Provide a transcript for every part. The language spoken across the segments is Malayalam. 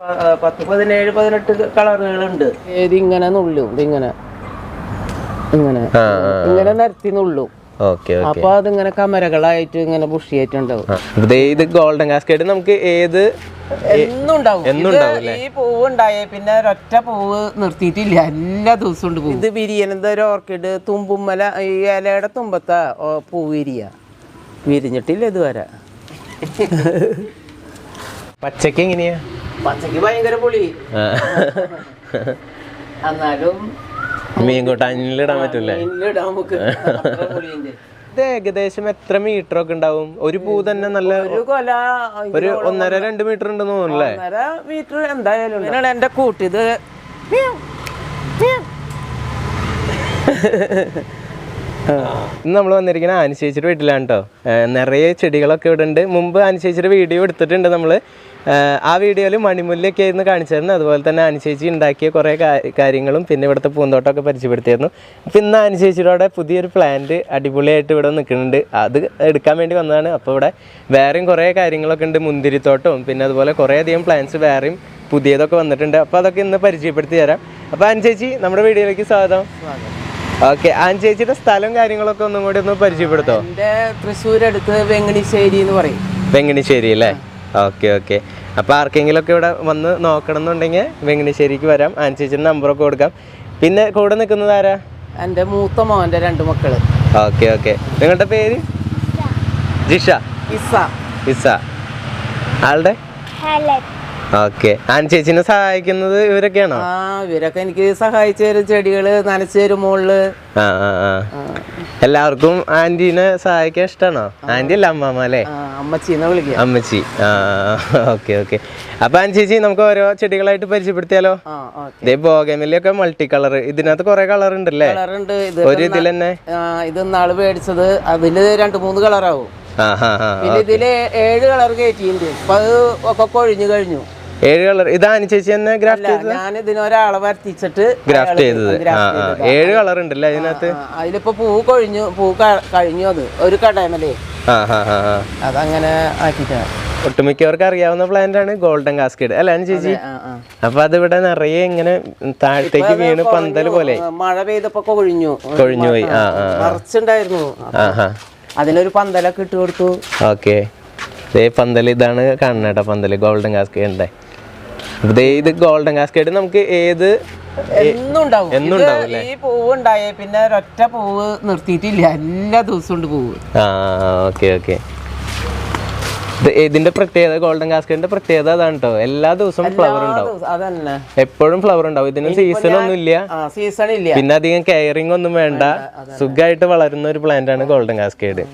പ- പത്ത് പതിനേഴ് പതിനെട്ട് കളറുകളുണ്ട്. ഇതിങ്ങനെ നുള്ളും ഇതിങ്ങനെ ഇങ്ങനെ. ഇങ്ങനെ. നിരത്തി നുള്ളും. അപ്പൊ അതിങ്ങനെ കമരകളായിട്ട് ഇങ്ങനെ ബുഷിയായിട്ടുണ്ടാവും ഇത് ഗോൾഡൻ കാസ്കേഡ്. നമുക്ക് ഏത് എന്നും ഉണ്ടാവും എന്നും ഇത് ഉണ്ടാവും ഈ പൂവ് ഉണ്ടായേ പിന്നെ ഒരൊറ്റ പൂവ് നിർത്തിയിട്ടില്ല. എല്ലാ ദിവസവും ഉണ്ട് ഇത് വിരിയണത് ഒരു ഓർക്കിഡ് തുമ്പുമ്മല ഈ ഇലയുടെ തുമ്പത്ത പൂ വിരിയ. വിരിഞ്ഞിട്ടില്ല ഇതുവരെ. പച്ചക്ക് എങ്ങനെയാ? പച്ചക്ക് ഭയങ്കര പുളി. എന്നാലും മീൻ കൂട്ടാനിലിടാൻ പറ്റൂലേ മീനിലിടാൻ നമുക്ക് അത്ര പുളിയുണ്ട്. ഇത് ഏകദേശം എത്ര മീറ്റർ ഒക്കെ ഉണ്ടാവും? ഒരു പൂ തന്നെ നല്ല ഒരു കൊല ഒരു ഒന്നര രണ്ട് മീറ്റർ ഉണ്ടെന്ന് തോന്നുന്നല്ലേ ഒന്നര മീറ്റർ എന്തായാലും ഉണ്ട്. ഇതിനാണ് എന്റെ കൂട്ടിത് ഇന്ന് നമ്മൾ വന്നിരിക്കുന്ന അനുശേച്ചിയുടെ വീട്ടിലാണ് കേട്ടോ നിറയെ ചെടികളൊക്കെ ഇവിടെ ഉണ്ട്. മുമ്പ് അനുശേച്ചിയുടെ വീഡിയോ എടുത്തിട്ടുണ്ട് നമ്മൾ ആ വീഡിയോയിൽ മണിമുല്ലൊക്കെ ആയിരുന്നു കാണിച്ചിരുന്നു അതുപോലെ തന്നെ അനുശേച്ചി ഉണ്ടാക്കിയ കുറേ കാര്യങ്ങളും പിന്നെ ഇവിടുത്തെ പൂന്തോട്ടമൊക്കെ പരിചയപ്പെടുത്തിയിരുന്നു. അപ്പം ഇന്ന് അനുശേച്ചിയുടെ പുതിയൊരു പ്ലാന്റ് അടിപൊളിയായിട്ട് ഇവിടെ നിൽക്കുന്നുണ്ട്. അത് എടുക്കാൻ വേണ്ടി വന്നതാണ്. അപ്പോൾ ഇവിടെ വേറെയും കുറേ കാര്യങ്ങളൊക്കെ ഉണ്ട്. മുന്തിരിത്തോട്ടവും പിന്നെ അതുപോലെ കുറേ അധികം പ്ലാന്റ്സ് വേറെയും പുതിയതൊക്കെ വന്നിട്ടുണ്ട്. അപ്പോൾ അതൊക്കെ ഇന്ന് പരിചയപ്പെടുത്തി തരാം. അപ്പോൾ അനുശേച്ചി നമ്മുടെ വീഡിയോയിലേക്ക് സ്വാഗതം. ഓക്കെ ആൻചേച്ചിയുടെ സ്ഥലം കാര്യങ്ങളൊക്കെ ഒന്നും കൂടി ഒന്ന് പരിചയപ്പെടുത്തോ? എന്റെ തൃശ്ശൂർ അടുത്ത് വെങ്ങണിശ്ശേരി എന്ന് പറയും. വെങ്ങണിശ്ശേരി അല്ലേ? Okay okay. അപ്പോൾ ആർക്കെങ്കിലും ഒക്കെ ഇവിടെ വന്ന് നോക്കണം എന്നുണ്ടെങ്കിൽ വെങ്ങണിശ്ശേരിക്ക് വരാം. ആൻചേച്ചിയുടെ നമ്പറൊക്കെ കൊടുക്കാം. പിന്നെ കൂടെ നിൽക്കുന്നത് ആരാ? എന്റെ മൂത്ത മോന്റെ രണ്ട് മക്കൾ. Okay okay. നിങ്ങളുടെ പേര്? ജിഷ. ഇസ. ഇസ. ആളുടെ? ഓക്കെ. ആൻചേച്ചിനെ സഹായിക്കുന്നത് ഇവരൊക്കെയാണോ? ആ ഇവരൊക്കെ എനിക്ക് സഹായിച്ചു തരും ചെടികൾ നനച്ചു തരും മുകളിൽ എല്ലാവർക്കും ആന്റീനെ സഹായിക്കാൻ ഇഷ്ടമാണോ ആന്റി അല്ല അമ്മാമ അല്ലേ? ആ, വിളിക്കാം. അമ്മച്ചി. ആ ഓക്കെ ഓക്കെ. അപ്പൊ ആൻ ചേച്ചി നമുക്ക് ഓരോ ചെടികളായിട്ട് പരിചയപ്പെടുത്തിയാലോ? ഇതേ ബോഗമില്ലൊക്കെ മൾട്ടി കളർ ഇതിനകത്ത് കുറെ കളർ ഉണ്ടല്ലേ? ഒരു ഇതിൽ തന്നെ ഇത് നാൾ മേടിച്ചത് അതിൽ രണ്ട് മൂന്ന് കളറാവും. പിന്നെ ഇതിൽ ഏഴ് കളർ കയറ്റിയിട്ടുണ്ട്. അപ്പൊ അത് ഒക്കെ കൊഴിഞ്ഞു കഴിഞ്ഞു. ഏഴ് കളർ. ഇതാണ് ചേച്ചി തന്നെ ഗ്രാഫ്റ്റ് അല്ല ഞാൻ ഇതിനൊരാളെ വരുത്തിച്ചിട്ട് ഗ്രാഫ്റ്റ് ചെയ്തത്. ഏഴ് കളർ ഉണ്ടല്ലേ അതിനകത്ത്? അതിലിപ്പോ പൂ കൊഴിഞ്ഞു പൂ കഴിഞ്ഞു അത്. ഒരു ഹാ അതങ്ങനെ ആക്കിട്ടാണ് ഒട്ടുമിക്കവർക്ക് അറിയാവുന്ന പ്ലാന്റ് ആണ് ഗോൾഡൻ കാസ്കേഡ് അല്ലേ ചേച്ചി. അപ്പൊ അതിവിടെ നിറയെ ഇങ്ങനെ താഴത്തേക്ക് വീണ് പന്തൽ പോലെ. മഴ പെയ്തപ്പോ കൊഴിഞ്ഞു. കൊഴിഞ്ഞു പോയി. ആ ആ നിറച്ചുണ്ടായിരുന്നു. അതിനൊരു പന്തലൊക്കെ ഇട്ട് കൊടുത്തു. ഓക്കെ. പന്തൽ ഇതാണ് കാണുന്നേട്ടാ പന്തൽ ഗോൾഡൻ കാസ്കേഡിന്റെ ദേ ഇത് ഗോൾഡൻ കാസ്കേഡ് നമുക്ക് ഏത് ഈ പൂവ് ഉണ്ടായേ പിന്നെ ഒരൊറ്റ പൂവ് നിർത്തിയിട്ടില്ല. എല്ലാ ദിവസവും ഉണ്ട് പൂവ്. ആ ഓക്കെ ഓക്കെ. ഇതിന്റെ പ്രത്യേകത ഗോൾഡൻ കാസ്കേഡിന്റെ പ്രത്യേകത അതാണ് കേട്ടോ എല്ലാ ദിവസവും ഫ്ലവർ ഉണ്ടാവും. എപ്പോഴും ഫ്ലവർ ഉണ്ടാവും. ഇതിന് സീസൺ ഒന്നും ഇല്ല സീസൺ ഇല്ല. പിന്നെ അധികം കെയറിംഗ് ഒന്നും വേണ്ട. സുഖമായിട്ട് വളരുന്ന ഒരു പ്ലാന്റ് ആണ് ഗോൾഡൻ കാസ്കേഡ്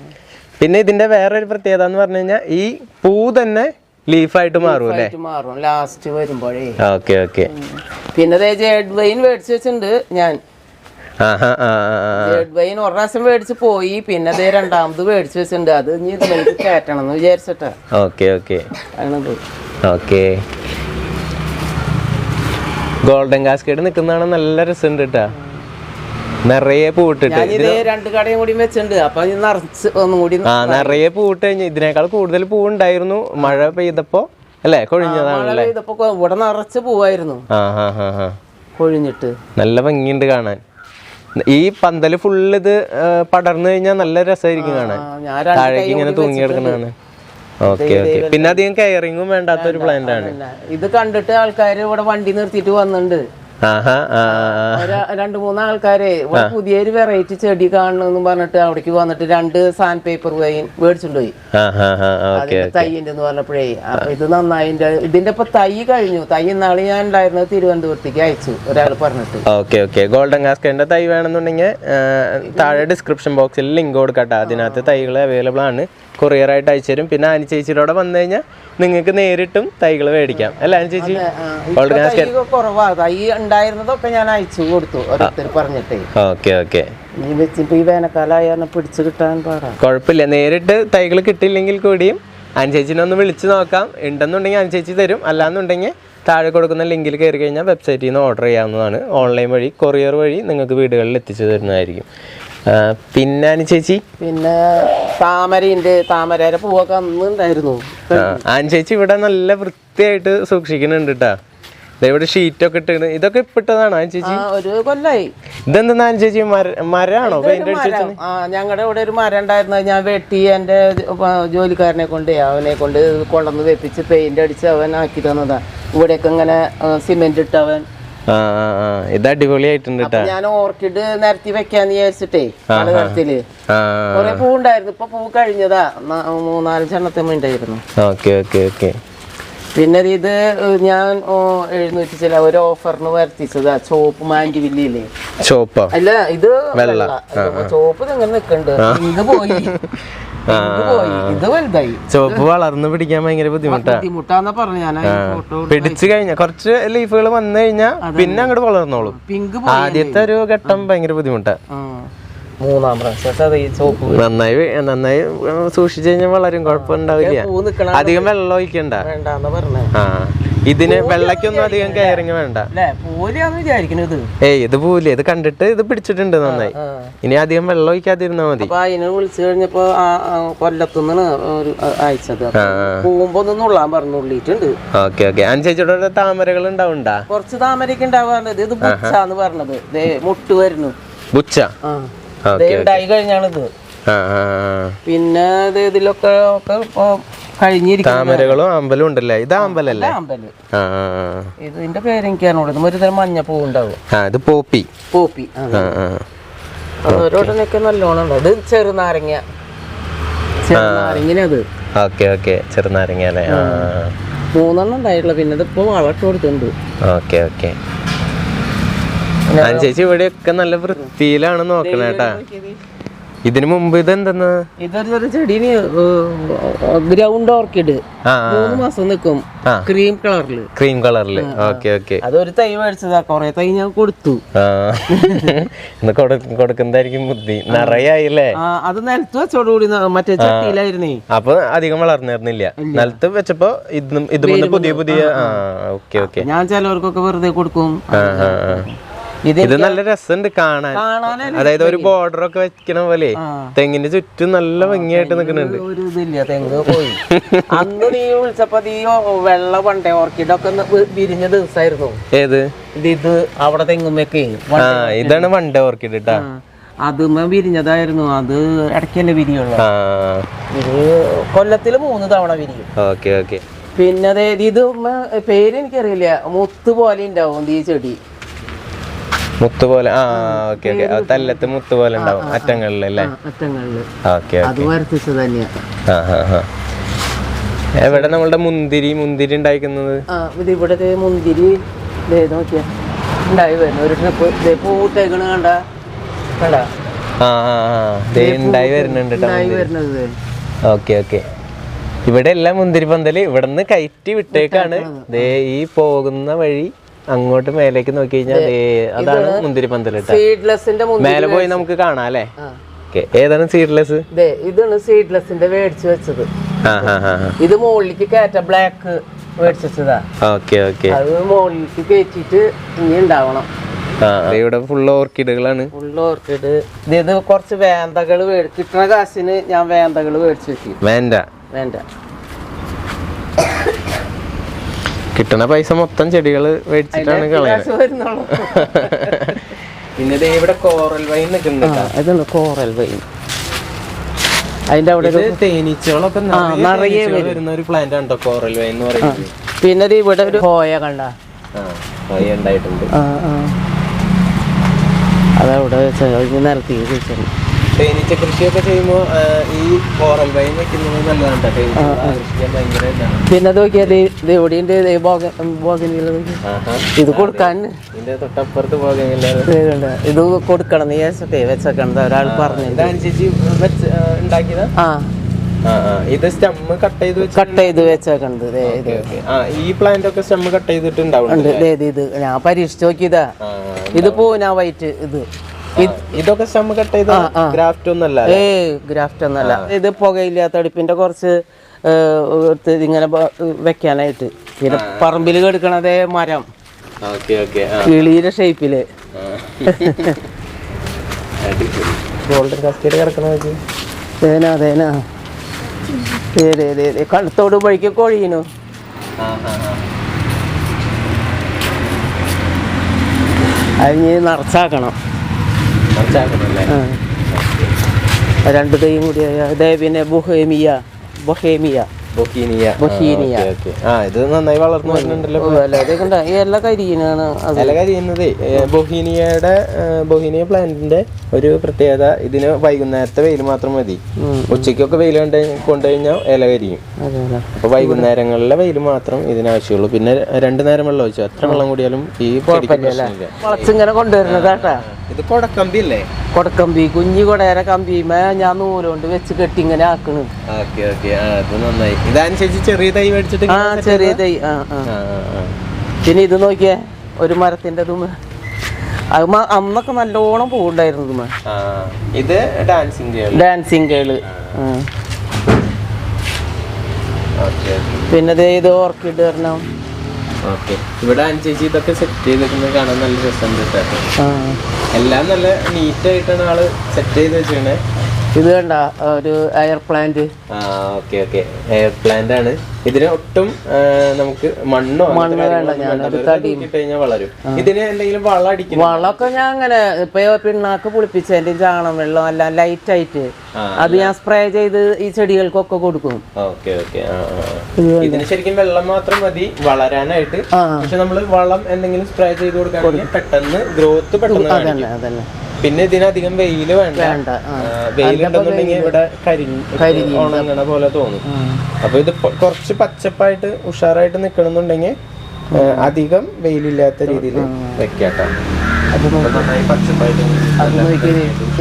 പിന്നെ ഇതിന്റെ വേറെ ഒരു പ്രത്യേകത എന്ന് പറഞ്ഞു കഴിഞ്ഞാൽ ഈ പൂ തന്നെ ലീഫായിട്ട് മാറും അല്ലേ മാറും. ലാസ്റ്റ് വരുമ്പോഴേ. Okay okay. പിന്നെ ദേ ജേഡ് വൈൻ മേടിച്ച് വെച്ചിട്ടുണ്ട് ഞാൻ. ജേഡ് വൈൻ ഒരു പ്രാവശ്യം മേടിച്ച് പോയി പിന്നെ ദേ രണ്ടാമത് മേടിച്ച് വെച്ചിട്ടുണ്ട്. അത് ഇനി ഇതിലേക്ക് കയറ്റണം എന്ന് വിചാരിച്ചിട്ടാ. Okay okay. ആണത് ഓക്കെ. ഗോൾഡൻ കാസ്കേഡ് നിൽക്കുന്നതാണ് നല്ല രസമുണ്ട് കേട്ടാ. നിറയെ പൂട്ടിട്ട് രണ്ട് കടയും കൂടി വെച്ചിട്ടുണ്ട്. അപ്പൊ നിറച്ച് ഒന്നും കൂടി ആ നിറയെ പൂട്ട് കഴിഞ്ഞ ഇതിനേക്കാൾ കൂടുതൽ പൂ ഉണ്ടായിരുന്നു മഴ പെയ്തപ്പോ അല്ലേ? കൊഴിഞ്ഞതാണ് മഴ പെയ്തപ്പോ കൊ- ഇവിടെ നിറച്ച് പൂവായിരുന്നു. കൊഴിഞ്ഞിട്ട്. നല്ല ഭംഗിയുണ്ട് കാണാൻ. ഈ പന്തൽ ഫുള്ള് ഇത് പടർന്നു കഴിഞ്ഞാൽ നല്ല രസമായിരിക്കും കാണാൻ. താഴേക്ക് ഇങ്ങനെ തൂങ്ങി കിടക്കണതാണ് ഓക്കെ ഓക്കെ. പിന്നെ അധികം കെയറിങ്ങും വേണ്ടാത്ത ഒരു പ്ലാന്റ് ആണ്. ഇത് കണ്ടിട്ട് ആൾക്കാർ ഇവിടെ വണ്ടി നിർത്തിയിട്ട് വന്നിട്ടുണ്ട്. മൂന്നാൾക്കാരെ. ഒരു രണ്ട് മൂന്ന് ആൾക്കാരെ ഇവിടെ പുതിയൊരു വെറൈറ്റി ചെടി കാണണമെന്ന് പറഞ്ഞിട്ട് അവിടേക്ക് വന്നിട്ട് രണ്ട് സാൻഡ് പേപ്പർ പോയി. മേടിച്ചോണ്ട് പോയി ഉണ്ടെന്ന് പറഞ്ഞപ്പോഴേ അപ്പൊ ഇത് നന്നായി ഇതിന്റെ- ഇപ്പൊ തൈ കഴിഞ്ഞു. തൈ ഇന്നാൾ ഞാൻ ഉണ്ടായിരുന്നത് തിരുവനന്തപുരത്തേക്ക് അയച്ചു ഒരാൾ പറഞ്ഞിട്ട്. Okay okay. ഗോൾഡൻ കാസ്കേന്റെ തൈ വേണമെന്നുണ്ടെങ്കിൽ താഴെ ഡിസ്ക്രിപ്ഷൻ ബോക്സിൽ ലിങ്ക് കൊടുക്കട്ടെ. അതിനകത്ത് തൈകൾ അവൈലബിൾ ആണ്. കൊറിയർ ആയിട്ട് അയച്ചു തരും പിന്നെ ആനി ചേച്ചിയുടെ വന്നു കഴിഞ്ഞാൽ നിങ്ങൾക്ക് നേരിട്ടും തൈകൾ മേടിക്കാം. അല്ല ആനി ചേച്ചി? കുറവാ. തൈ ഉണ്ടായിരുന്നതൊക്കെ ഞാൻ അയച്ചു കൊടുത്തു ഓരോരുത്തർ പറഞ്ഞിട്ടേ. Okay okay. ഈ വെച്ചിട്ട് ഈ വേനൽക്കാലം പിടിച്ചു കിട്ടാൻ പാടാ. കുഴപ്പമില്ല. നേരിട്ട് തൈകൾ കിട്ടിയില്ലെങ്കിൽ കൂടിയും അനുചേച്ചിനെ ഒന്ന് വിളിച്ചു നോക്കാം. ഉണ്ടെന്നുണ്ടെങ്കിൽ അനുചേച്ചി തരും. അല്ലാന്നുണ്ടെങ്കിൽ താഴെ കൊടുക്കുന്ന ലിങ്കിൽ കയറി കഴിഞ്ഞാൽ വെബ്സൈറ്റിൽ നിന്ന് ഓർഡർ ചെയ്യാവുന്നതാണ്. ഓൺലൈൻ വഴി കൊറിയർ വഴി നിങ്ങൾക്ക് വീടുകളിൽ എത്തിച്ചു തരുന്നതായിരിക്കും. പിന്നെ അനുചേച്ചി പിന്നെ താമരയുണ്ട്. താമരയുടെ പൂവൊക്കെ അന്ന് ഉണ്ടായിരുന്നു ആൻ ചേച്ചി ഇവിടെ നല്ല വൃത്തിയായിട്ട് സൂക്ഷിക്കുന്നുണ്ട് കേട്ടാ ഇവിടെ ഷീറ്റ് ഒക്കെ ഇട്ടിട്ട് ഇതൊക്കെ ഇപ്പിട്ടതാണോ ചേച്ചി? ഒരു കൊല്ലായി. ഇതെന്താ ചേച്ചി മരമാണോ? മരാണോ ഞങ്ങളുടെ ഇവിടെ ഒരു മരം ഉണ്ടായിരുന്നു. ഞാൻ വെട്ടി എന്റെ ജോലിക്കാരനെ കൊണ്ട് അവനെ കൊണ്ട് കൊണ്ടുവന്ന് വെപ്പിച്ച് പെയിന്റ് അടിച്ച് അവൻ ആക്കി തന്നതാ. ഇവിടെയൊക്കെ ഇങ്ങനെ സിമെന്റ് ഇട്ട് അവൻ ഇത് അടിപൊളിയായിട്ടുണ്ട് ഞാൻ ഓർക്കിഡ് നിരത്തി വെക്കാന്ന് വിചാരിച്ചിട്ടേ നിരത്തിൽ. കൊറേ പൂ ഉണ്ടായിരുന്നു ഇപ്പൊ പൂ കഴിഞ്ഞതാ. മൂന്നാലഞ്ചെണ്ണത്തെ ഉണ്ടായിരുന്നു. Okay okay okay. പിന്നെ ഇത് ഞാൻ എഴുന്നൂറ്റി ചില ഒരു ഓഫറിന് വരുത്തിച്ചതാ. ചോപ്പ് മാൻഡി വില്ലേ ചോപ്പ്. അല്ല ഇത് വെള്ള. ചോപ്പ് ഇങ്ങനെ നിക്കണ്ട്. ഇത് പോയി ചോപ്പ് വളർന്നു പിടിക്കാൻ ഭയങ്കര ബുദ്ധിമുട്ടാ. ബുദ്ധിമുട്ടാന്നാ പറഞ്ഞു. ഞാൻ ഫോട്ടോ പിടിച്ചു കഴിഞ്ഞാൽ കുറച്ച് ലീഫുകൾ വന്നു കഴിഞ്ഞാ പിന്നെ അങ്ങോട്ട് വളർന്നോളും. ആദ്യത്തെ ഒരു ഘട്ടം ഭയങ്കര ബുദ്ധിമുട്ടാ. മൂന്നാം പ്രാവശ്യം. നന്നായി നന്നായി സൂക്ഷിച്ചു കഴിഞ്ഞാൽ വളരും കുഴപ്പമുണ്ടാവില്ല. അധികം വെള്ളം ഒഴിക്കണ്ട. ആ ഇതിന് വെള്ളക്കൊന്നും അധികം കയറിങ് വേണ്ട. ഏയ് ഇത് പൂലേ ഇത് കണ്ടിട്ട് ഇത് പിടിച്ചിട്ടുണ്ട് നന്നായി. ഇനി അധികം വെള്ളം ഒഴിക്കാതിരുന്നാ മതി. വിളിച്ചു കഴിഞ്ഞപ്പോ ആ ആ കൊല്ലത്തുനിന്ന് അ- അയച്ചത്. പോകുമ്പോ നുള്ളാൻ പറഞ്ഞു നുള്ളിയിട്ടുണ്ട് ഓക്കെ ഓക്കെ. അനുസരിച്ചിട്ട് താമരകൾ ഉണ്ടാവുണ്ടാ? കുറച്ച് താമരയൊക്കെ ഉണ്ടാവാറുണ്ട്. ഇത് ബുച്ചാന്ന് പറഞ്ഞത്. മുട്ട് വരുന്നു. ബുച്ച ഉണ്ടായി ആ ആ. പിന്നെ ഇത് ഇതിലൊക്കെ ഒക്കെ കഴിഞ്ഞിരിക്കും താമരകളും അമ്പലും ഉണ്ടല്ലേ? ഇത് അമ്പലല്ലേ? അമ്പൽ. ഇതിന്റെ പേരെനിക്കാണുള്ളത് ഒരു തരം പൂ ഉണ്ടാവും ഇത് പോപ്പി. പോപ്പി ഓരോടനൊക്കെ നല്ലോണം ഉണ്ടാവും ഇത് ചെറുനാരങ്ങ. ചെറുനാരങ്ങിനത്. Okay okay. ചെറുനാരങ്ങ അല്ലേ? മൂന്നെണ്ണം ഉണ്ടായിട്ടുള്ള. പിന്നെ ഇതിപ്പോ വളട്ട് കൊടുത്തിട്ടുണ്ട്. Okay okay. ചേച്ചി ഇവിടെ ഒക്കെ നല്ല വൃത്തിയിലാണ് നോക്കണേ കേട്ടാ ഇതിനു മുമ്പ് ഇതെന്തെന്ന്? ഇതൊരു ചെറിയ ചെടീന് ഗ്രൗണ്ട് ഓർക്കിഡ്. മൂന്ന് മാസം നിൽക്കും ക്രീം കളറിൽ. ക്രീം കളറിൽ. Okay okay. അതൊരു തൈ മേടിച്ചതാ. കൊറേ തൈ ഞാൻ കൊടുത്തു. കൊടുക്കുന്നതായിരിക്കും ബുദ്ധി. നിറയായില്ലേ? അത് നിലത്ത് വെച്ചോടുകൂടി മറ്റേ ചട്ടിയിലായിരുന്നേ. അപ്പൊ അധികം വളർന്നിരുന്നില്ല. നിലത്ത് വെച്ചപ്പോ ഇതും ഇതുപോലെ പുതിയ പുതിയ ഓക്കെ ഓക്കെ. ഞാൻ ചിലവർക്കൊക്കെ വെറുതെ കൊടുക്കും. ഇത് നല്ല രസമുണ്ട് കാണാൻ. അതായത് ഒരു ബോർഡർ ഒക്കെ വെക്കണ പോലെ. തെങ്ങിന്റെ ചുറ്റും നല്ല ഭംഗിയായിട്ട് നിൽക്കുന്നുണ്ട് ഒരു ഇതില്ല തെങ്ങ് പോയി. അന്ന് നീ വിളിച്ചപ്പോ നീ വെള്ള പണ്ടേ ഓർക്കിഡ് ഒക്കെ വിരിഞ്ഞ ദിവസമായിരുന്നു ഏത്? ഇത് അവിടെ തെങ്ങുമ്മയൊക്കെ ആ ഇതാണ് വണ്ട ഓർക്കിഡ് കേട്ടാ അത് വിരിഞ്ഞതായിരുന്നു. അത് ഇടയ്ക്കല്ലേ വിരിയുള്ളൂ. ഇത് കൊല്ലത്തിൽ മൂന്ന് തവണ വിരിയും. Okay okay. പിന്നെ അതായത് ഇത് പേര് എനിക്കറിയില്ല. മുത്ത് പോലെ ഉണ്ടാവും ഈ ചെടി. മുത്ത് പോലെ ആ ഓക്കെ ഓക്കെ. തല്ലത്ത് മുത്ത് പോലെ ഉണ്ടാവും അറ്റങ്ങളിൽ അല്ലേ? അറ്റങ്ങളിൽ. ഓക്കെ അത് ആ എവിടെ നമ്മളുടെ മുന്തിരി മുന്തിരി ഉണ്ടായിരിക്കുന്നത് ഇത് ഇവിടെ മുന്തിരി ദേ നോക്കിയാ. ഉണ്ടായി വരുന്നു. ഒരു ട്രിപ്പ് ദേ പൂട്ടേക്കണ കണ്ട? കണ്ട? ആ ആ ആ. ദേ ഉണ്ടായി വരുന്നുണ്ട് കേട്ടോ ഉണ്ടായി വരുന്നത് ഓക്കെ ഓക്കെ. ഇവിടെ എല്ലാം മുന്തിരി പന്തൽ. ഇവിടെ നിന്ന് കയറ്റി വിട്ടേക്കാണ്. ദേ ഈ പോകുന്ന വഴി അങ്ങോട്ട് മേലേക്ക് നോക്കി കഴിഞ്ഞാൽ അതാണ് മുന്തിരി പന്തൽ മുന്തിരി മേലെ പോയി നമുക്ക് കാണാം അല്ലേ? ഏതാണ് സീഡ്ലെസ് ഇതാണ് സീഡ്ലെസിന്റെ മേടിച്ചു വെച്ചത്. ഇത് മുകളിലേക്ക് കയറ്റ ബ്ലാക്ക് മേടിച്ചു വെച്ചതാ. Okay okay. അത് മുകളിലേക്ക് കയറ്റിട്ട് ഇനി ഉണ്ടാവണം. ദേ ഇവിടെ ഫുൾ ഓർക്കിഡുകളാണ് ഫുൾ ഓർക്കിഡ് ഇത് ഇത് കുറച്ച് വേന്തകൾ കിട്ടുന്ന കാശിന് ഞാൻ വേന്തകൾ മേടിച്ചു വെച്ചു വേണ്ട. വേണ്ട. കിട്ടണ പൈസ മൊത്തം ചെടികൾ മേടിച്ചിട്ടാണ് കളയുന്നത് പിന്നെ ഇവിടെ കോറൽ വൈൻ നിൽക്കുന്നുണ്ട് കോറൽ വൈൻ. അതിന്റെ അവിടെ തേനീച്ചകളൊക്കെ നിറയെ വരുന്ന ഒരു പ്ലാന്റ് ആണ് കോറൽ വൈൻ എന്ന് പറയുന്നത്. പിന്നെ ഇവിടെ ഒരു ഹോയ കണ്ട. വൈ ഉണ്ടായിട്ടുണ്ട്. അതവിടെ നിരത്തി വെച്ചിട്ടുണ്ട്. തേനീച്ച കൃഷിയൊക്കെ ചെയ്യുമ്പോൾ ഈ കോറൽ വൈൻ വെക്കുന്നത് നല്ലതാണ് ഭയങ്കര ഇതാണ്. പിന്നെ അത് നോക്കിയാൽ ഇത് എവിടെയുണ്ട് കൊടുക്കാൻ ഇതിന്റെ തൊട്ടപ്പുറത്ത് ഇതുണ്ട്. ഇത് കൊടുക്കണം നീ വെച്ചേക്കണത് ഒരാൾ പറഞ്ഞു വെച്ച് ആ, ഇത് സ്റ്റെമ്മ് കട്ട് ചെയ്ത് കട്ട് ചെയ്ത് വെച്ചേക്കണത് ഈ പ്ലാന്റ് ഒക്കെ സ്റ്റെമ്മ് കട്ട് ചെയ്തിട്ടുണ്ടാവും ഇത് ഞാൻ പരീക്ഷിച്ച് നോക്കിയതാ. ഇത് പൂന വൈറ്റ് ഇത്. ഇതൊക്കെ സ്റ്റെമ്മ് കട്ട് ചെയ്ത ഗ്രാഫ്റ്റ് ഒന്നല്ല ഏ ഗ്രാഫ്റ്റ് ഒന്നല്ല. ഇത് പുകയില്ലാത്ത അടുപ്പിന്റെ കുറച്ച് ഇങ്ങനെ വെക്കാനായിട്ട്. പിന്നെ പറമ്പിൽ കെടുക്കണതേ മരം. കിളിയുടെ ഷേപ്പിൽ. ഗോൾഡൻ കസ്റ്റഡി കിടക്കണത് അതേനാ അതേനാ കഴുത്തോട് വഴിക്ക് കൊഴിയുന്നു. അതിന് നിറച്ചാക്കണം. രണ്ട് കൈയും കൂടി അതേ പിന്നെ ബൊഹേമിയ ബൊഹേമിയ. Bauhinia bauhinia. ആ, ഇത് നന്നായി വളർന്നു വരുന്നുണ്ടല്ലോ എല്ലാ കരിയനാണ് ഇല കരിയുന്നത്. ബൊഹീനിയയുടെ ബൊഹീനിയ പ്ലാന്റിന്റെ ഒരു പ്രത്യേകത ഇതിന് വൈകുന്നേരത്തെ വെയിൽ മാത്രം മതി. ഉച്ചക്കൊക്കെ ഉച്ചയ്ക്കൊക്കെ വെയിൽ കണ്ട് കൊണ്ടുകഴിഞ്ഞാൽ ഇല കരിയും. അപ്പൊ വൈകുന്നേരങ്ങളിലെ വെയിൽ മാത്രം ഇതിനാവശ്യമുള്ളൂ. പിന്നെ രണ്ടു നേരം വെള്ളം ഒഴിച്ചു എത്ര വെള്ളം കൂടിയാലും ഈ വളച്ചിങ്ങനെ കൊണ്ടുവരുന്നതാട്ടാ ഇത് കൊടക്കമ്പി അല്ലേ കൊടക്കമ്പി കുഞ്ഞു കൊടേര കമ്പിമേ ഞാൻ നൂലുകൊണ്ട് വെച്ച് കെട്ടി ഇങ്ങനെ ആക്കണ്. Okay okay. ആ അത് നന്നായി. ഇതനുസരിച്ച് ചെറിയ തൈ മേടിച്ചിട്ട് ആ ചെറിയ തൈ. ആ. പിന്നെ ഇത് നോക്കിയേ ഒരു മരത്തിന്റെ തുമ്മ അത് അന്നൊക്കെ നല്ലോണം പോകുണ്ടായിരുന്നു തുമ്മ ആ, ഇത് ഡാൻസിങ് ഡാൻസിങ് കേൾ ഓക്കേ പിന്നെ ദേ ഇത് ഓർക്കിഡ് വരണം ഓക്കെ. ഇവിടെ അനുസരിച്ച് ഇതൊക്കെ സെറ്റ് ചെയ്തിരിക്കുന്നത് കാണാൻ നല്ല രസമുണ്ട് കേട്ടോ. എല്ലാം നല്ല നീറ്റ് ആയിട്ടാണ് ആൾ സെറ്റ് ചെയ്ത് വെച്ചേക്കണേ. ഇത് കണ്ട ഒരു air plant okay okay air plant ആണ്. ഇതിന് ഒട്ടും നമുക്ക് മണ്ണോ മണ്ണ് വേണ്ട, ഞാൻ വളരും. ഇതിന് എന്തെങ്കിലും വളം അടിക്കണം? വളമൊക്കെ ഞാൻ അങ്ങനെ ഇപ്പൊ പിണ്ണാക്ക് പുളിപ്പിച്ചതിന്റെ ചാണം വെള്ളം അല്ല ലൈറ്റ് ആയിട്ട് അത് ഞാൻ സ്പ്രേ ചെയ്ത് ഈ ചെടികൾക്കൊക്കെ കൊടുക്കും. ഇതിന് ശരിക്കും വെള്ളം മാത്രം മതി വളരാനായിട്ട്. പക്ഷെ നമ്മൾ വളം എന്തെങ്കിലും സ്പ്രേ ചെയ്ത് കൊടുക്കുകയാണെങ്കിൽ പെട്ടെന്ന് ഗ്രോത്ത് പെട്ടെന്ന്. അതന്നെ അതന്നെ. പിന്നെ ഇതിനധികം വെയിൽ വേണ്ട. വെയിലുണ്ടെന്നുണ്ടെങ്കിൽ ഇവിടെ കരിഞ്ഞ് ഉണങ്ങണ പോലെ തോന്നും. അപ്പൊ ഇത് കുറച്ച് പച്ചപ്പായിട്ട് ഉഷാറായിട്ട് നിക്കണമെന്നുണ്ടെങ്കിൽ അധികം വെയിലില്ലാത്ത രീതിയിൽ വെക്കാട്ടോ.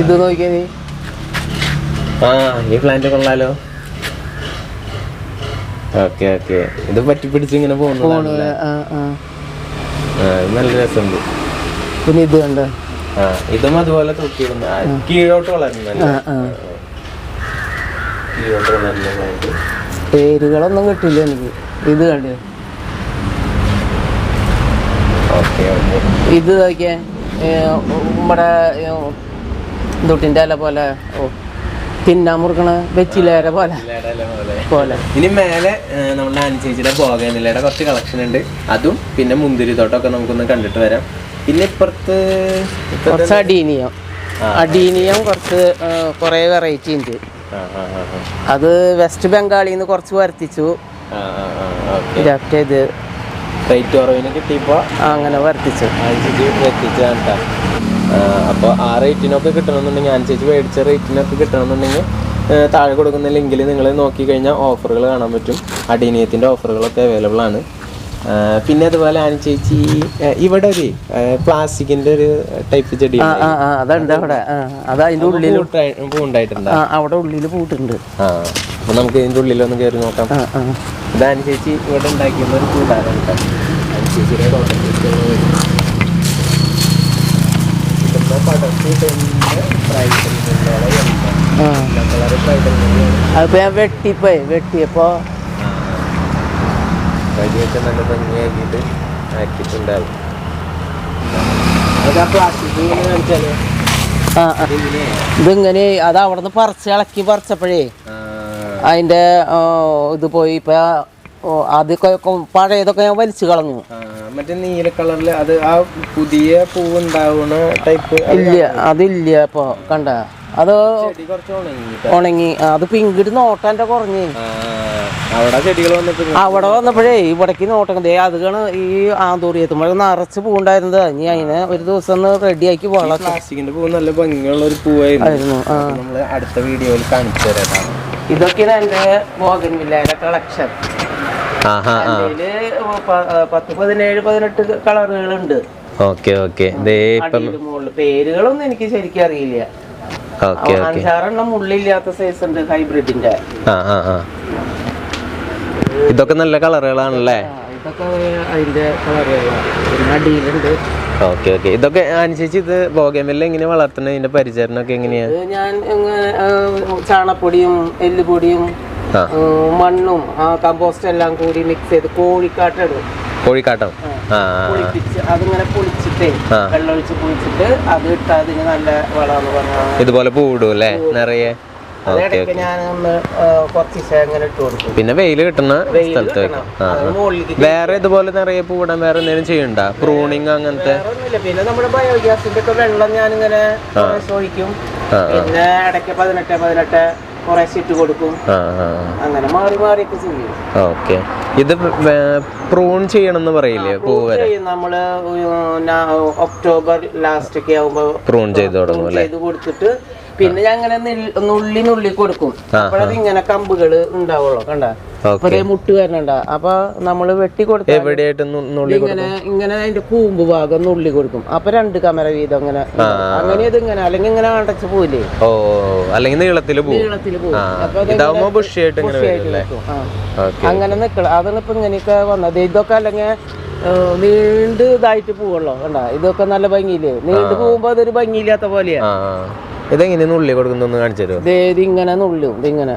ഇത് നോക്കിയത് ആ ഈ പ്ലാന്റ് കൊള്ളാലോ. Okay okay. ഇത് പറ്റി പിടിച്ച് ഇങ്ങനെ പോകുന്നു നല്ല രസമുണ്ട്. പിന്നെ ഇത് കണ്ട്? ഇതും അതുപോലെ തൂക്കിയിടുന്ന കീഴോട്ട് പേരുകളൊന്നും കിട്ടില്ല എനിക്ക്. ഇത് കണ്ടു? ഇത് നോക്കിയേ. നമ്മുടെ ദുട്ടിന്റെ അല പോലെ. ഓ തിന്നാൻ മുറുക്കണ വെച്ചിലേര പോലെ. പോലെ. ഇനി മേലെ നമ്മുടെ അനുസരിച്ചിട്ട് ബോഗനിലയുടെ കുറച്ച് കളക്ഷൻ ഉണ്ട്. അതും പിന്നെ മുന്തിരി തോട്ടമൊക്കെ നമുക്കൊന്ന് കണ്ടിട്ട് വരാം. പിന്നെ ഇപ്പുറത്ത് കുറച്ച് അടീനിയം. അടീനിയം കുറച്ച് കുറേ വെറൈറ്റി ഉണ്ട്. അത് വെസ്റ്റ് ബംഗാളിൽ നിന്ന് കുറച്ച് വർത്തിച്ചു. റേറ്റ് കുറവിന് കിട്ടിയപ്പോൾ അങ്ങനെ വർത്തിച്ചു. അപ്പൊ അപ്പോൾ ആ റേറ്റിനൊക്കെ കിട്ടണമെന്നുണ്ടെങ്കിൽ അനുസരിച്ച് മേടിച്ച റേറ്റിനൊക്കെ കിട്ടണമെന്നുണ്ടെങ്കിൽ താഴെ കൊടുക്കുന്ന ലിങ്കിൽ നിങ്ങൾ നോക്കി കഴിഞ്ഞാൽ ഓഫറുകൾ കാണാൻ പറ്റും. അടീനിയത്തിന്റെ ഓഫറുകളൊക്കെ അവൈലബിൾ ആണ്. പിന്നെ അതുപോലെ ആന ചേച്ചി ഇവിടെ ഒരു പ്ലാസ്റ്റിക്കിന്റെ ഒരു ടൈപ്പ് ചെടി അതുണ്ട് അവിടെ. ഉള്ളിൽ പൂണ്ടായിട്ടുണ്ട് അവിടെ ഉള്ളിൽ പൂട്ടുണ്ട് അപ്പൊ നമുക്ക് ഇതിന്റെ ഉള്ളിലൊന്ന് കയറി നോക്കാം. ചേച്ചി ഇത് അനുചേച്ചി ഇവിടെ ഉണ്ടാക്കിയിരുന്ന ഒരു കൂടാരം അതിപ്പോ ഞാൻ വെട്ടിപ്പോയി. വെട്ടിയപ്പോ തന്നെ ബ്രൈഡൽ ആ കളർ ബ്രൈഡൽ അതിപ്പോൾ ഞാൻ വെട്ടിപ്പോയി വെട്ടിയപ്പോൾ വഴിയൊക്കെ നല്ല ഭംഗിയാക്കിയിട്ട് ആക്കിയിട്ടുണ്ടാവും. ഇതിങ്ങനെ. അത് അവിടെ നിന്ന് പറിച്ച് ഇളക്കി പറിച്ചപ്പോഴേ അതിന്റെ ഇത് പോയി. ഇപ്പൊ അത് പഴയതൊക്കെ ഞാൻ വലിച്ചു കളഞ്ഞു. ആ, മറ്റേ നീല കളറിൽ അത് ആ പുതിയ പൂവ് ഉണ്ടാവുന്ന ടൈപ്പ് ഇല്ല അതില്ല ഇപ്പൊ കണ്ട. അത് ഉണങ്ങി. അത് പിങ്കിട്ട് നോട്ടാന്റെ കുറഞ്ഞേ. ആ, അവിടെ വന്നപ്പോഴേ ഇവിടേക്ക് നോട്ടം ദേ അതുകാണ് ഈ ആന്തൂറിയത്തുമ്പോൾ നിറച്ച് പൂണ്ടായിരുന്നത് ഇനി അതിനെ ഒരു ദിവസം ഒന്ന് റെഡിയാക്കി വളർത്തും പ്ലാസ്റ്റിക്കിന്റെ പൂ നല്ല ഭംഗിയുള്ള ഒരു പൂവായിരുന്നു. നമ്മൾ അടുത്ത വീഡിയോയിൽ കാണിച്ചു തരാം ഇതൊക്കെയാണ് എന്റെ ബോഗൻവില്ലയുടെ കളക്ഷൻ അതിൽ പ- പത്ത് പതിനേഴ് പതിനെട്ട് കളറുകളുണ്ട്. Okay okay. പേരുകളൊന്നും എനിക്ക് ശരിക്കും അറിയില്ല. അഞ്ചാറെണ്ണം ഉള്ളില്ലാത്ത സൈസ് ഉണ്ട് ഹൈബ്രിഡിന്റെ. ഇതൊക്കെ നല്ല കളറുകളാണല്ലേ? ഇതൊക്കെ അതിന്റെ കളറുകളാണ്. Okay okay. ഇതൊക്കെ അനുസരിച്ച് ഇത് ബോഗമെല്ലാം എങ്ങനെ വളർത്തണ ഇതിന്റെ പരിചരണം ഒക്കെ എങ്ങനെയാ ഞാൻ ചാണപ്പൊടിയും എല്ലുപൊടിയും മണ്ണും കമ്പോസ്റ്റ് എല്ലാം കൂടി മിക്സ് ചെയ്ത് കോഴിക്കാട്ടിടും. കോഴിക്കാട്ടം. അതിങ്ങനെ പൊളിച്ചിട്ടേ. വെള്ളമൊഴിച്ച് പൊളിച്ചിട്ട് അത് ഇട്ടാൽ അതിന് നല്ല വളമെന്ന് പറഞ്ഞാൽ ഇതുപോലെ പൂവിടും അല്ലേ? നിറയെ? ഞാൻ ഒന്ന് ആ, കുറച്ച് ദിവസം അങ്ങനെ ഇട്ട് കൊടുക്കും. പിന്നെ വെയിൽ കിട്ടുന്ന സ്ഥലത്ത് വെക്കാം വേറെ ഇതുപോലെ നിറയെ പൂവിടാൻ വേറെ എന്തെങ്കിലും ചെയ്യണ്ട? പ്രൂണിങ് അങ്ങനത്തെ? പിന്നെ നമ്മുടെ ബയോഗ്യാസിന്റെ ഒക്കെ വെള്ളം ഞാനിങ്ങനെ കുറേശ്ശെ ഒഴിക്കും പിന്നെ ഇടയ്ക്ക് പതിനെട്ട് പതിനെട്ട് കുറേശ്ശെ കൊടുക്കും. അങ്ങനെ മാറി ഓക്കെ. ഇത് പ്രൂൺ ചെയ്യണം എന്ന് പറയില്ലേ പൂവരെ നമ്മൾ ഒക്ടോബർ ലാസ്റ്റ് ഒക്കെ ആവുമ്പോ പ്രൂൺ ചെയ്ത് തുടങ്ങും ചെയ്ത് കൊടുത്തിട്ട് പിന്നെ ഞാൻ അങ്ങനെ നിൽ- നുള്ളി നുള്ളി കൊടുക്കും. അപ്പോഴത് ഇങ്ങനെ കമ്പുകൾ ഉണ്ടാവുള്ളൂ കണ്ട? മുട്ട് വരണണ്ട. അപ്പൊ നമ്മൾ വെട്ടി കൊടുക്കും? ഇങ്ങനെ ഇങ്ങനെ അതിന്റെ കൂമ്പ് ഭാഗം നുള്ളി കൊടുക്കും. അപ്പൊ രണ്ട് കമര വീതം അങ്ങനെ അങ്ങനെ ഇത് ഇങ്ങനെ അല്ലെങ്കിൽ ഇങ്ങനെ അടച്ചു പോയില്ലേ ഓ അല്ലെങ്കിൽ നീളത്തിൽ പോകും ഇങ്ങനെ അങ്ങനെ നിക്കണം അതാണ് ഇപ്പൊ ഇങ്ങനെയൊക്കെ വന്നത്. ഇതൊക്കെ അല്ലെങ്കിൽ നീണ്ട് ഇതായിട്ട് പോവുള്ളൂ കണ്ട? ഇതൊക്കെ നല്ല ഭംഗിയില്ലേ? നീണ്ട് പോകുമ്പോ അതൊരു ഭംഗിയില്ലാത്ത പോലെയാ. ഇതെങ്ങനെ നുള്ളി കൊടുക്കുന്നൊന്ന് കാണിച്ചു തരുമോ ഇതിങ്ങനെ നുള്ളും ഇതിങ്ങനെ.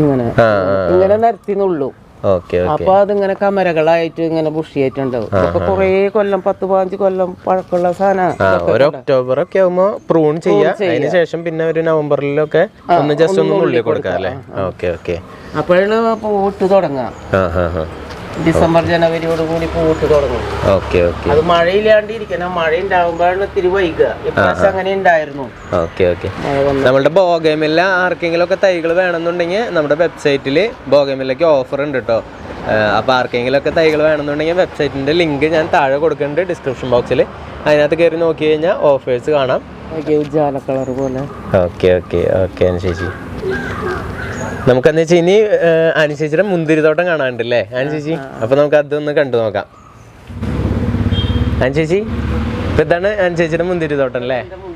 ഇങ്ങനെ. ഇങ്ങനെ നിരത്തി നുള്ളും. അപ്പൊ അതിങ്ങനെ കമരകളായിട്ട് ഇങ്ങനെ ബുഷിയായിട്ടുണ്ടാവും ഇതൊക്കെ കുറേ കൊല്ലം പത്ത് പതിനഞ്ച് കൊല്ലം പഴക്കമുള്ള സാധനം. ആ ഒരു ഒക്ടോബർ ഒക്കെ ആവുമ്പോ പ്രൂൺ ചെയ്യാം. അതിന് ശേഷം പിന്നെ ഒരു നവംബറിലൊക്കെ ഒന്ന് ജസ്റ്റ് ഒന്ന് നുള്ളി കൊടുക്കാം അല്ലേ? Okay okay. അപ്പോഴാണ് പൂട്ട് തുടങ്ങാം. ഡിസംബർ ജനുവരിയോട് കൂടി പൂട്ട് തുടങ്ങും. Okay okay. അത് മഴയില്ലാണ്ട് ഇരിക്കണം മഴ ഉണ്ടാവുമ്പോഴാണ് ഇത്തിരി വൈകുക ഇപ്രാവശ്യം അങ്ങനെ ഉണ്ടായിരുന്നു. Okay okay. നമ്മുടെ ബോഗമില്ല ആർക്കെങ്കിലും ഒക്കെ തൈകൾ വേണമെന്നുണ്ടെങ്കിൽ നമ്മുടെ വെബ്സൈറ്റിൽ ബോഗമില്ലയ്ക്ക് ഓഫർ ഉണ്ട് കേട്ടോ അപ്പോൾ ആർക്കെങ്കിലും ഒക്കെ തൈകൾ വേണമെന്നുണ്ടെങ്കിൽ വെബ്സൈറ്റിന്റെ ലിങ്ക് ഞാൻ താഴെ കൊടുക്കുന്നുണ്ട് ഡിസ്ക്രിപ്ഷൻ ബോക്സിൽ അതിനകത്ത് കയറി നോക്കി കഴിഞ്ഞാൽ ഓഫേഴ്സ് കാണാം. നോക്കിയേ, ഉജ്ജാല കളർ പോലെ. ഓക്കെ ഓക്കെ ഓക്കെ അനുശേഷി നമുക്കെന്ന് വെച്ചാൽ ഇനി അനുശേഷിയുടെ മുന്തിരിത്തോട്ടം കാണാനുണ്ടല്ലേ? അനുശേഷി അപ്പൊ നമുക്ക് അതൊന്ന് കണ്ടു നോക്കാം. അനുശേഷി ഇപ്പൊ ഇതാണ് അനുശേഷിയുടെ മുന്തിരിത്തോട്ടം അല്ലേ? മുന്തിരി തോട്ടം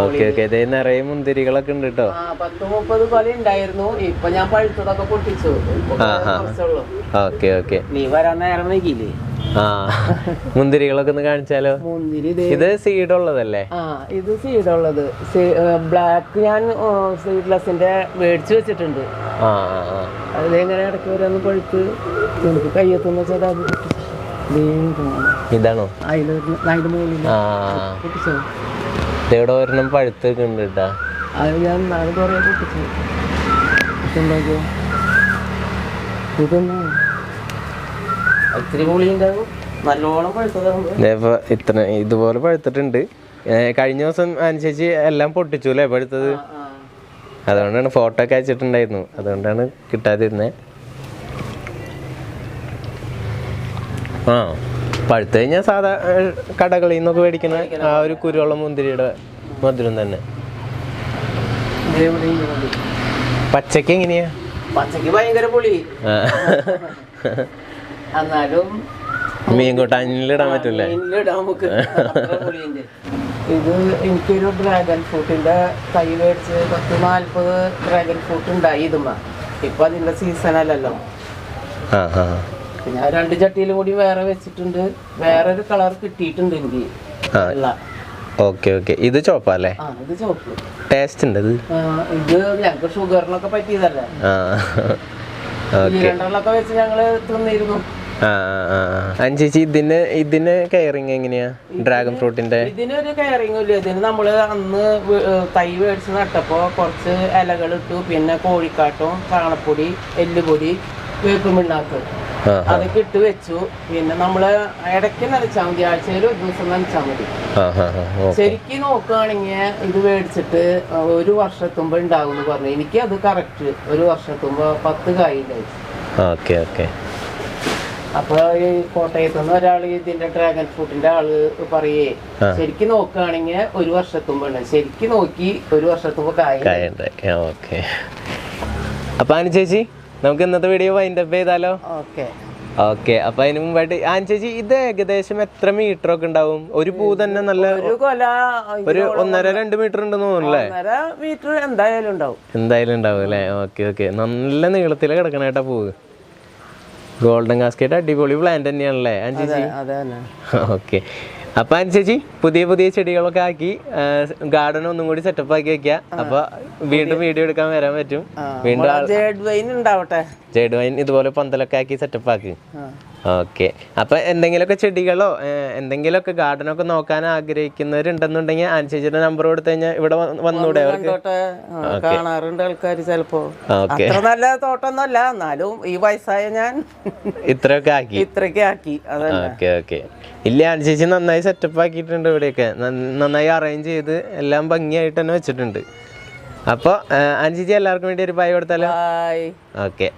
ഓക്കെ ഓക്കെ. ഇതേ നിറയെ മുന്തിരികളൊക്കെ ഉണ്ട് കേട്ടോ പത്ത് മുപ്പത് കൊല ഉണ്ടായിരുന്നു. ഇപ്പൊ ഞാൻ പഴുത്തതൊക്കെ പൊട്ടിച്ചു. Okay okay. നീ വരാൻ നേരം വൈകില്ലേ ആ മുന്തിരികളൊക്കെ ഒന്ന് കാണിച്ചാലോ? മുന്തിരി ഇത്. സീഡ് ഉള്ളതല്ലേ? ഇത് സീഡുള്ളത് ബ്ലാക്ക് ഞാൻ സീഡ്ലെസിന്റെ മേടിച്ചു വെച്ചിട്ടുണ്ട്. ആ ആ ആ. അത് എങ്ങനെ ഇടയ്ക്ക് വരാന്ന് പഴുത്ത് എനിക്ക് കയ്യെത്തുന്ന വെച്ചാൽ ഇതാണ്. ഇതാണോ? അതിന് അതിന്റെ മുകളിൽ ഇവിടെ ഒരെണ്ണം പഴുത്തൊക്കെ ഉണ്ട് കേട്ടാ അത് ഞാൻ നാളെ കുറേ പൊട്ടിച്ചു. ഉണ്ടാക്കിയോ ഇതൊന്നും ഇത്തിരി പുളി ഉണ്ടാകും നല്ലോണം പഴുത്തതാകുമ്പോ ഇത്ര ഇതുപോലെ പഴുത്തിട്ടുണ്ട്. കഴിഞ്ഞ ദിവസം അനുസരിച്ച് എല്ലാം പൊട്ടിച്ചു അല്ലേ പഴുത്തത് അതുകൊണ്ടാണ് ഫോട്ടോ ഒക്കെ അയച്ചിട്ടുണ്ടായിരുന്നു. അതുകൊണ്ടാണ് കിട്ടാതിരുന്നത് ആ. പഴുത്ത് കഴിഞ്ഞാൽ സാധാ കടകളിൽ നിന്നൊക്കെ മേടിക്കുന്ന ആ ഒരു കുരുവെള്ള മുന്തിരിയുടെ മധുരം തന്നെ. പച്ചക്ക് എങ്ങനെയാ? പച്ചക്ക് ഭയങ്കര പുളി. എന്നാലും മീൻ കൂട്ടാനിലിടാൻ പറ്റൂലേ. ഇത് എനിക്കൊരു ഡ്രാഗൺ ഫ്രൂട്ടിന്റെ തൈ മേടിച്ച് പത്ത് നാല്പത് ഡ്രാഗൺ ഫ്രൂട്ട് ഉണ്ടായി ഇതുമ്പോ ഇപ്പൊ അതിന്റെ സീസൺ അല്ലല്ലോ. ആ ആ. ഞാൻ രണ്ട് ചട്ടിയിൽ കൂടി വേറെ വെച്ചിട്ടുണ്ട്. വേറെ ഒരു കളർ കിട്ടിയിട്ടുണ്ട് എനിക്ക്. Okay okay. ഇത് ചോപ്പല്ലേ ഇത് ചോപ്പ്. ടേസ്റ്റ് ഉണ്ട് ഇത്? ഇത് ഞങ്ങൾക്ക് ഷുഗറിനൊക്കെ പറ്റിയതല്ലേ? വെച്ച് ഞങ്ങൾ തിന്നിരുന്നു. അഞ്ചേച്ചി ഇതിന് ഇതിന് കെയറിങ് എങ്ങനെയാ? ഡ്രാഗൺ ഫ്രൂട്ടിന്റെ ഇതിനൊരു കെയറിങ് ഇല്ല. ഇതിന് നമ്മൾ അന്ന് തൈ മേടിച്ച് നട്ടപ്പോ കുറച്ച് ഇലകൾ ഇട്ടു. പിന്നെ കോഴിക്കാട്ടും ചാണപ്പൊടി എല്ലുപൊടി വേപ്പും പിണ്ണാക്ക്. ആ അതൊക്കെ ഇട്ട് വെച്ചു. പിന്നെ നമ്മൾ ഇടയ്ക്ക് നനച്ചാൽ മതി ആഴ്ചയിൽ ഒരു ദിവസം നനച്ചാൽ മതി ശരിക്കും നോക്കുകയാണെങ്കിൽ ഇത് മേടിച്ചിട്ട് ഒരു വർഷത്തുമ്പോ ഉണ്ടാവും എന്ന് പറഞ്ഞു. എനിക്ക് അത് കറക്റ്റ് ഒരു വർഷത്തുമ്പോ പത്ത് ഓക്കെ ഓക്കെ. അപ്പൊ ഈ കോട്ടയത്ത് നിന്ന് ഒരാൾ ഇതിന്റെ ഡ്രാഗൺ ഫ്രൂട്ടിന്റെ ആൾ പറയേ ശരിക്കും നോക്കുകയാണെങ്കിൽ ഒരു വർഷത്തുമ്പോ ശരിക്കും നോക്കി ഒരു വർഷത്തുമ്പോ കായ ഓക്കെ. അപ്പൊ ചേച്ചി? നമുക്ക് ഇന്നത്തെ വീഡിയോ വൈൻഡ് അപ്പ് ചെയ്താലോ? ഓക്കെ ഓക്കെ അപ്പൊ അതിന് മുമ്പായിട്ട് ആൻ ചേച്ചി ഇത് ഏകദേശം എത്ര മീറ്റർ ഒക്കെ ഉണ്ടാവും? ഒരു പൂ തന്നെ നല്ല ഒരു ഒന്നര രണ്ട് മീറ്റർ ഉണ്ടെന്ന് തോന്നുന്നല്ലേ മീറ്റർ എന്തായാലും ഉണ്ടാവും. എന്തായാലും ഉണ്ടാവും അല്ലേ? ഓക്കെ ഓക്കെ നല്ല നീളത്തിൽ കിടക്കണ കേട്ടാ പൂവ്. ഗോൾഡൻ കാസ്കേറ്റ് അടിപൊളി പ്ലാന്റ് തന്നെയാണല്ലേ ആൻ ചേച്ചി? ഓക്കെ അപ്പൊ അനുസരിച്ച് പുതിയ പുതിയ ചെടികളൊക്കെ ആക്കി ഗാർഡൻ ഒന്നും കൂടി സെറ്റപ്പ് ആക്കി വെക്കുക അപ്പൊ വീണ്ടും വീഡിയോ എടുക്കാൻ വരാൻ പറ്റും. വീണ്ടും ജേഡ് വൈൻ ഇതുപോലെ പന്തലൊക്കെ ആക്കി സെറ്റപ്പ് ആക്കി. ഓക്കെ. അപ്പൊ എന്തെങ്കിലുമൊക്കെ ചെടികളോ എന്തെങ്കിലുമൊക്കെ ഗാർഡനൊക്കെ നോക്കാൻ ആഗ്രഹിക്കുന്നവരുണ്ടെന്നുണ്ടെങ്കിൽ അനുസരിച്ചിട്ട് നമ്പർ കൊടുത്തു കഴിഞ്ഞാൽ ഇവിടെ വന്നൂടെ കാണാറുണ്ട് ആൾക്കാർ ചിലപ്പോ. നല്ല അത്ര നല്ല തോട്ടമൊന്നുമല്ല എന്നാലും ഈ വയസ്സായ ഞാൻ ഇത്രയൊക്കെ ആക്കി. ഇത്രയൊക്കെ ആക്കി. Okay okay. ഇല്ല അനുസരിച്ച് നന്നായി സെറ്റപ്പ് ആക്കിയിട്ടുണ്ട് ഇവിടെയൊക്കെ. നന്ന- നന്നായി അറേഞ്ച് ചെയ്ത് എല്ലാം ഭംഗിയായിട്ട് തന്നെ വെച്ചിട്ടുണ്ട്. അപ്പോൾ അനുസരിച്ച് എല്ലാവർക്കും വേണ്ടി ഒരു ബൈ കൊടുത്താലോ? ഓക്കെ.